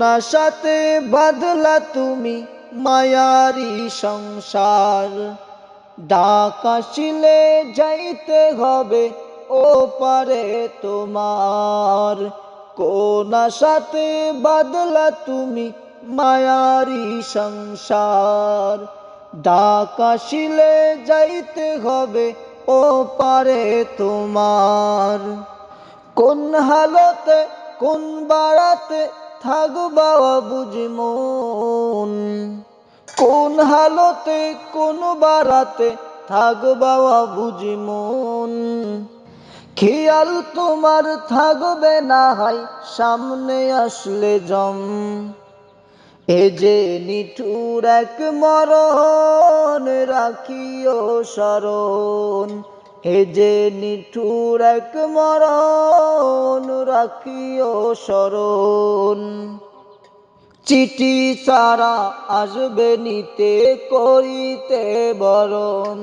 সাথে বাদলা তুমি মায়ারি সংসার। ডাক আসিলে যাইতে হবে ও পারে তোমার। কোন সাথে বাদলা তুমি মায়ারি সংসার। ডাক আসিলে যাইতে হবে ও পারে তোমার। কোন হালতে, কোন বাড়াতে থাকবা বুঝমন কোন হালতে, কোন বাড়াতে থাকবা বুঝমন খেয়াল তোমার থাকবে না হাই, সামনে আসলে জম। এ যে নিঠুর এক মরণ, রাখিও স্মরণ। এ যে নিঠুর এক মরণ, রাখিও স্মরণ চিঠি সারা আসবে নিতে, করিতে বরণ।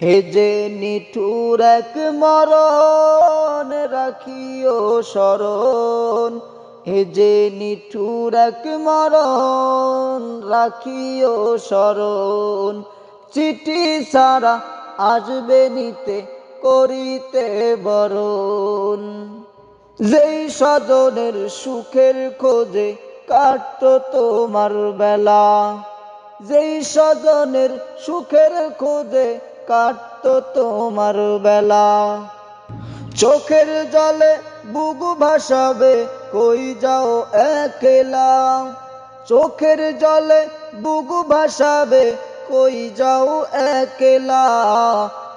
হে যে নিঠুর এক মরণ, রাখিও স্মরণ হে যে নিঠুর এক মরণ, রাখিও স্মরণ চিঠি সারা আসবে নিতে করিতে বরণ। যেই স্বজনের সুখের খোঁজে কাটত তোমার বেলা, যেই স্বজনের সুখের খোঁজে কাটত তোমার বেলা। চোখের জলে বুগু ভাসাবে, কই যাও একলা? চোখের জলে বুগু ভাসাবে কই যাও একলা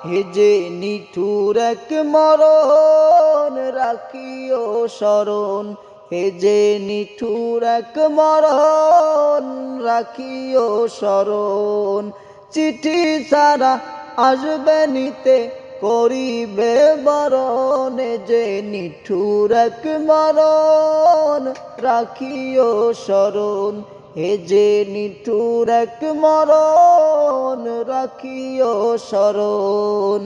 হে যে নিঠুর এক মরণ রাখিও স্মরণ হে যে নিঠুর এক মরণ রাখিও স্মরণ চিঠি সারা আসবে নিতে করিবে বরণ যে নিঠুর এক মরণ রাখিও স্মরণ হে যে নিঠুর এক মরণ রাখিও স্মরণ